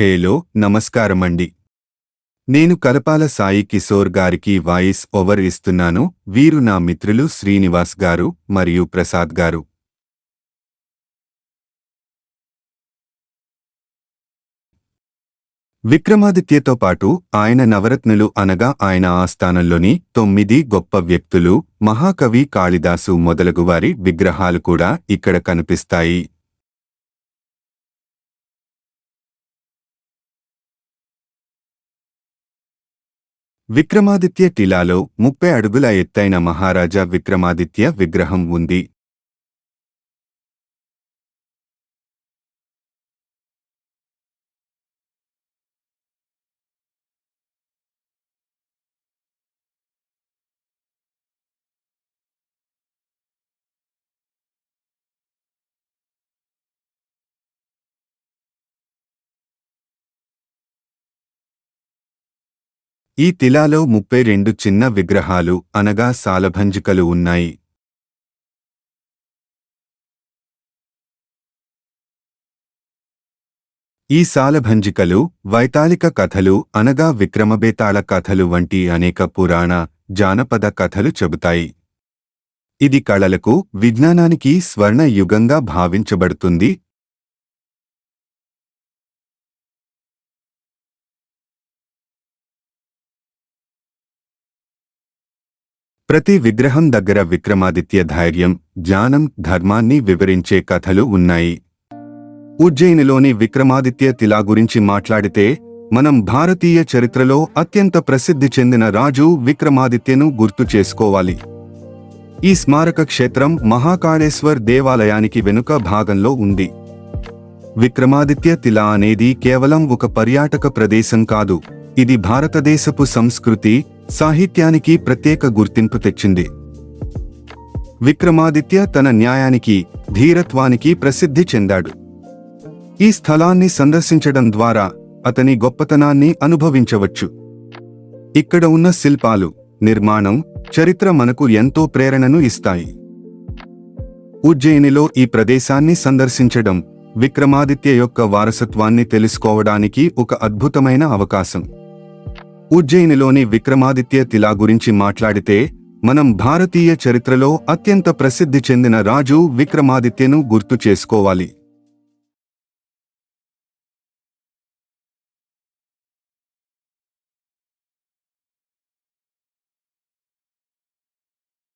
హేలో నమస్కారమండి. నేను కలపాల సాయి కిశోర్ గారికి వాయిస్ ఓవర్ ఇస్తున్నాను. వీరు నా మిత్రులు శ్రీనివాస్ గారు మరియు ప్రసాద్ గారు. విక్రమాదిత్యతో పాటు ఆయన నవరత్నులు అనగా ఆయన ఆస్థానంలోని తొమ్మిది గొప్ప వ్యక్తులు మహాకవి కాళిదాసు మొదలగువారి విగ్రహాలు కూడా ఇక్కడ కనిపిస్తాయి. విక్రమాదిత్య టిలాలో ముప్పై అడుగుల ఎత్తైన మహారాజా విక్రమాదిత్య విగ్రహం ఉంది. ఈ తిలాలో ముప్పై రెండు చిన్న విగ్రహాలు అనగా సాలభంజికలు ఉన్నాయి. ఈ సాలభంజికలు వైతాళిక కథలు అనగా విక్రమబేతాళ కథలు వంటి అనేక పురాణ జానపద కథలు చెబుతాయి. ఇది కళలకు విజ్ఞానానికి స్వర్ణ యుగంగా భావించబడుతుంది ప్రతి విగ్రహం దగ్గర విక్రమాదిత్య ధైర్యం జ్ఞానం ధర్మాన్ని వివరించే కథలు ఉన్నాయి. ఉజ్జయినిలోని విక్రమాదిత్య తిలా గురించి మాట్లాడితే మనం భారతీయ చరిత్రలో అత్యంత ప్రసిద్ధి చెందిన రాజు విక్రమాదిత్యను గుర్తు చేసుకోవాలి. ఈ స్మారక క్షేత్రం మహాకాళేశ్వర్ దేవాలయానికి వెనుక భాగంలో ఉంది. విక్రమాదిత్య తిలా అనేది కేవలం ఒక పర్యాటక ప్రదేశం కాదు ఇది భారతదేశపు సంస్కృతి సాహిత్యానికి ప్రత్యేక గుర్తింపు తెచ్చింది. విక్రమాదిత్య తన న్యాయానికి ధీరత్వానికి ప్రసిద్ధి చెందాడు. ఈ స్థలాన్ని సందర్శించడం ద్వారా అతని గొప్పతనాన్ని అనుభవించవచ్చు. ఇక్కడ ఉన్న శిల్పాలు నిర్మాణం చరిత్ర మనకు ఎంతో ప్రేరణను ఇస్తాయి. ఉజ్జయినిలో ఈ ప్రదేశాన్ని సందర్శించడం విక్రమాదిత్య యొక్క వారసత్వాన్ని తెలుసుకోవడానికి ఒక అద్భుతమైన అవకాశం. ఉజ్జయినిలోని విక్రమాదిత్య తిలా గురించి మాట్లాడితే మనం భారతీయ చరిత్రలో అత్యంత ప్రసిద్ధి చెందిన రాజు విక్రమాదిత్యను గుర్తు చేసుకోవాలి.